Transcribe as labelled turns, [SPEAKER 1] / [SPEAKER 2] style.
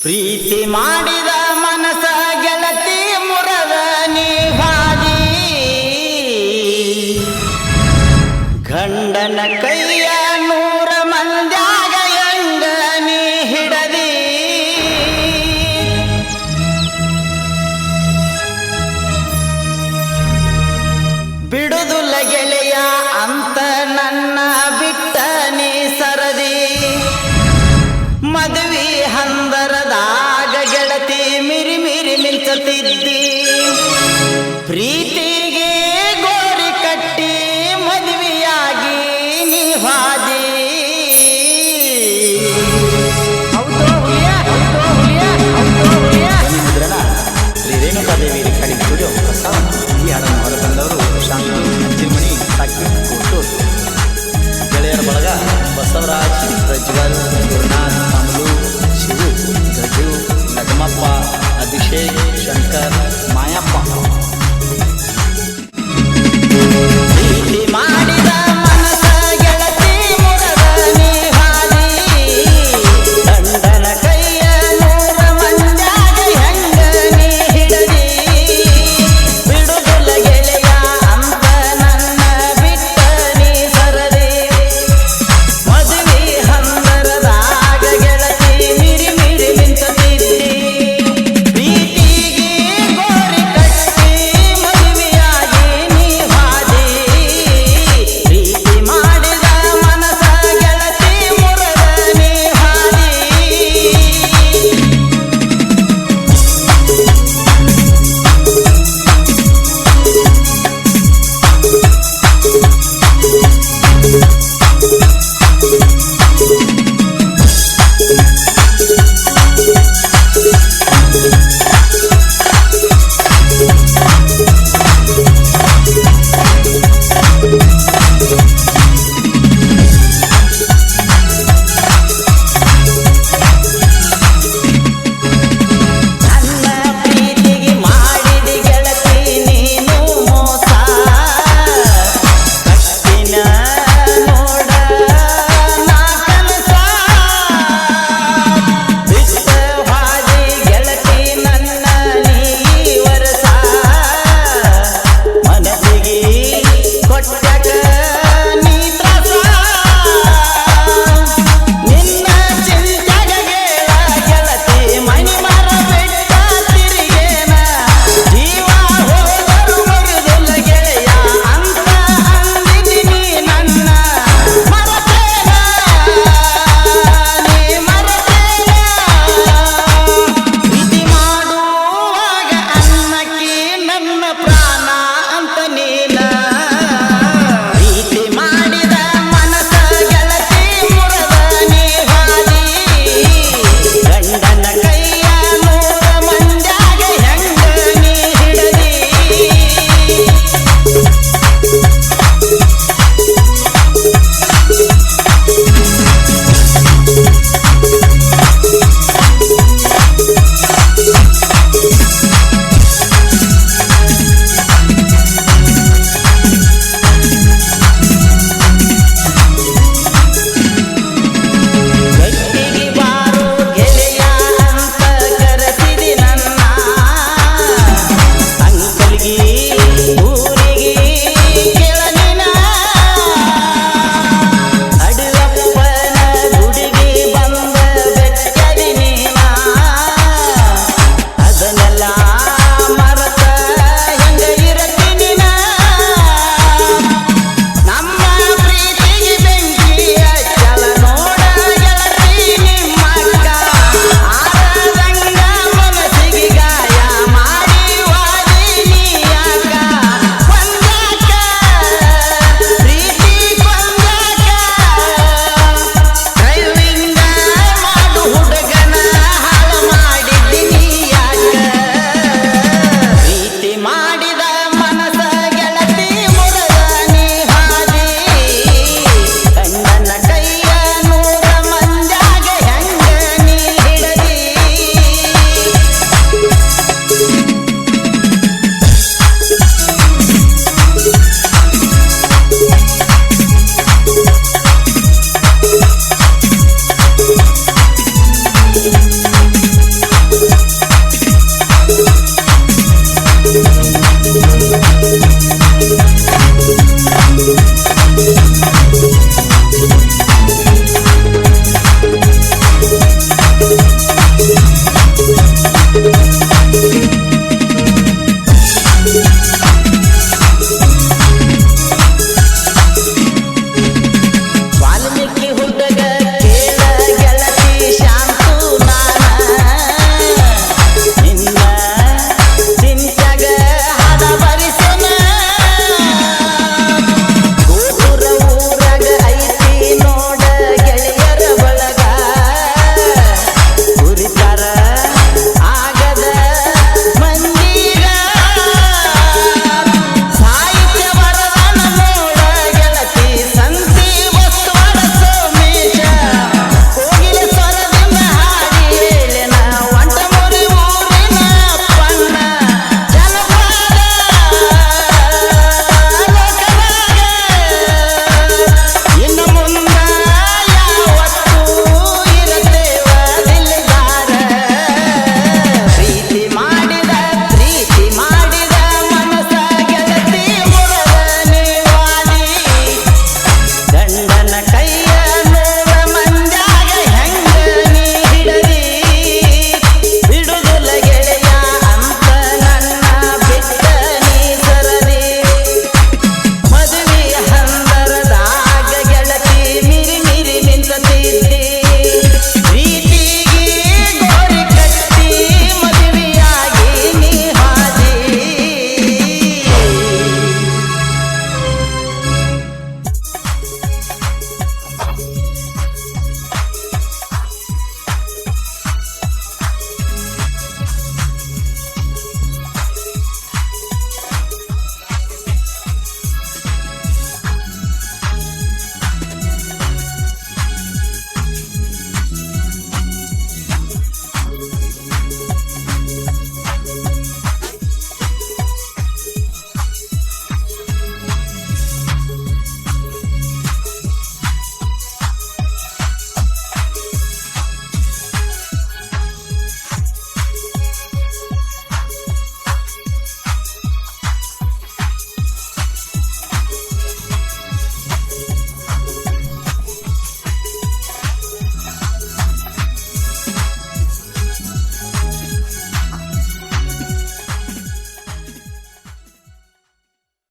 [SPEAKER 1] ಪ್ರೀತಿ ಮಾಡಿದ ಮನಸ ಗೆಳತಿ ಮುರದ ನೀ ಹಾದಿ ಗಂಡನ ಕೈಯ ನೂರ ಎಂಗ ನೀ ಹಿಡದಿ. ಬಿಡುದುಲ ಗೆಳೆಯ ಅಂತ ನನ್ನ ಬಿಟ್ಟ ನೀ ಸರದಿ. ಮದುವೆ ಹಂದರದಾಗ ಪ್ರೀತಿ